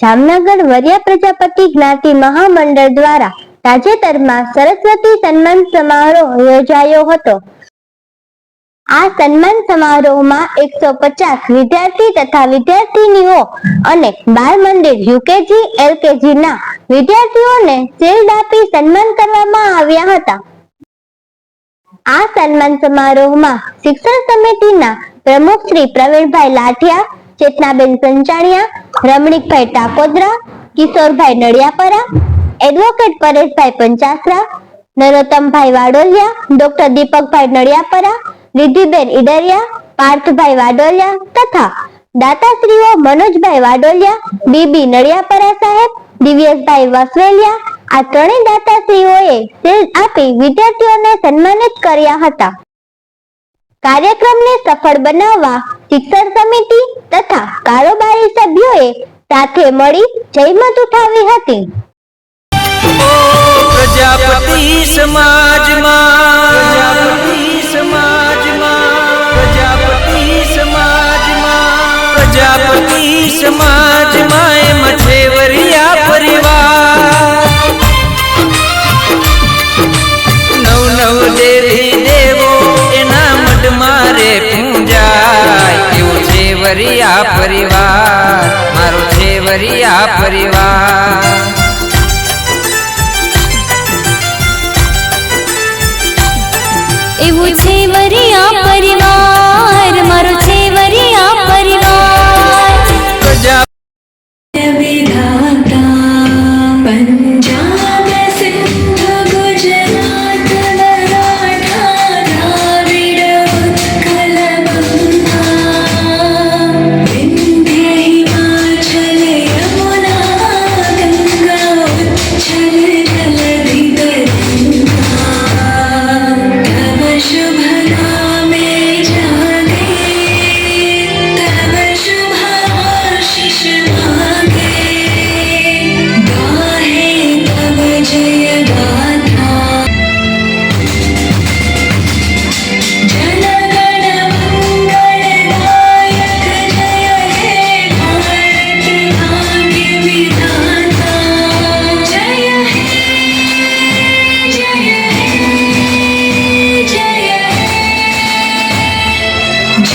જામનગર વર્યા પ્રજાપતિ જ્ઞાતિ મહામંડળ દ્વારા તાજેતરમાં સરસ્વતી સન્માન સમારોહ યોજાયો હતો. આ સન્માન સમારોહમાં એકસો પચાસ વિદ્યાર્થી તથા વિદ્યાર્થીનીઓ અને બાળ મંદિર યુકેજી, એલકેજી ના વિદ્યાર્થીઓને શિલ્ડ આપી સન્માન કરવામાં આવ્યા હતા. આ સન્માન સમારોહમાં શિક્ષણ સમિતિના પ્રમુખ શ્રી પ્રવીણભાઈ લાઠિયા, ચેતનાબેન સંચાણિયા રમણીકભાઈ ટાકોદરા, કિશોરભાઈ નડિયાપરા એડવોકેટ પરેશભાઈ પંચાસરા, નરોત્તમભાઈ વાડોલિયા ડોક્ટર દીપકભાઈ નડિયાપરા, રિદ્ધિબેન ઈડરિયા, પાર્થભાઈ વાડોલિયા તથા દાતાશ્રીઓ મનોજભાઈ વાડોલિયા, બીબી નડિયાપરા સાહેબ, દિવ્યેશભાઈ વસવેલિયા આ ત્રણેય દાતાશ્રીઓએ શિલ્ડ આપી વિદ્યાર્થીઓને સન્માનિત કર્યા હતા. કાર્યક્રમને સફળ બનાવવા શિક્ષણ સમિતિ તથા કારોબારી સભ્યોએ સાથે મળી જયમત ઉઠાવી હતી. પ્રજાપતિ સમાજમાં પરિવાર. નવ નવ દેવી દેવો એના મઢ મારે પૂજાય છે વરિયા પરિવાર. છે વરિયા પરિવાર. એવું છે વરિયા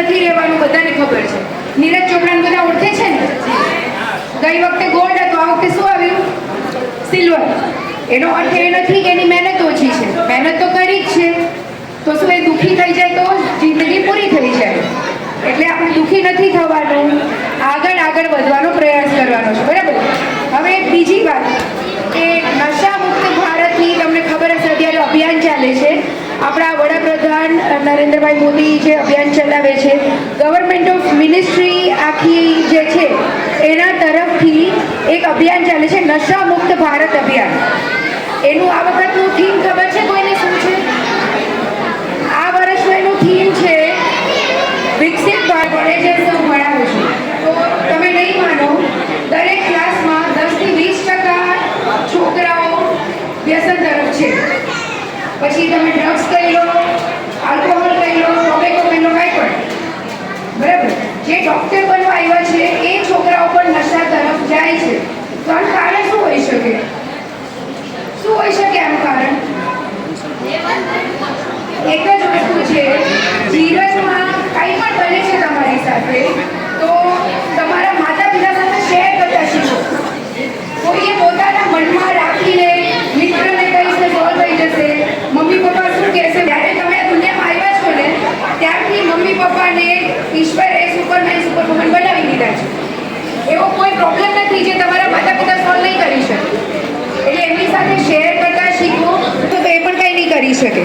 નથી રહેવાનું બધાને ખબર છે. નીરજ ચોપડાને બધા ઓળખે છે ને? ગઈ વખતે ગોલ્ડ હતું, આ વખતે શું આવ્યું? સિલ્વર એનો અર્થ એ નથી કે એની મહેનત ઓછી છે. મહેનત તો કરી જ છે. તો શું એ દુઃખી થઈ જાય તો જિંદગી પૂરી થઈ જાય. એટલે આપણે દુઃખી નથી થવાનું. આગળ આગળ વધવાનો પ્રયાસ કરવાનો છે. બરાબર? હવે બીજી વાત કે નશા મુક્ત ભારતની તમને ખબર હશે અત્યારે અભિયાન ચાલે છે આપણા વડાપ્રધાન નરેન્દ્રભાઈ મોદી જે અભિયાન ચલાવે છે ગવર્મેન્ટ ઓફ મિનિસ્ટ્રી આખી જે છે, એના તરફથી એક અભિયાન ચાલે છે, નશા મુક્ત ભારત અભિયાન. એનું આ વખતનું થીમ ખબર છે કોઈને શું છે? આ વર્ષનું એનું થીમ છે વિકસિત કોલેજીસ હું ભણાવું છું. તો તમે નહીં માનો, દરેક ક્લાસમાં દસથી વીસ ટકા છોકરાઓ વ્યસન તરફ છે. પછી તમે ડ્રગ્સ કહી લો આલ્કોહોલ કહી લો ટોબેકો કહી લો કાંઈ પણ બરાબર જે ડૉક્ટર બનવા આવ્યા છે એ છોકરાઓ પણ નશા તરફ જાય છે તો આનું કારણ શું હોઈ શકે શું હોઈ શકે આનું કારણ એક જ વસ્તુ છે જીવનમાં કંઈ પણ બને છે તમારી સાથે તો તમારા માતા પિતા સાથે શેર કરતા શીખો કોઈએ પોતાના મનમાં રાખીને મિત્રને કહીશ ને સોલ્વ થઈ જશે મમ્મી પપ્પા શું કહેશે જ્યારે તમે આ દુનિયામાં આવ્યા છો ને ત્યારથી મમ્મી પપ્પાને ઈશ્વરે સુપરમેન સુપરવુમન બનાવી દીધા છે. એવો કોઈ પ્રોબ્લેમ નથી જે તમારા માતા પિતા સોલ્વ નહીં કરી શકે. એટલે એમની સાથે શેર કરતા શીખવું તો એ પણ કંઈ નહીં કરી શકે.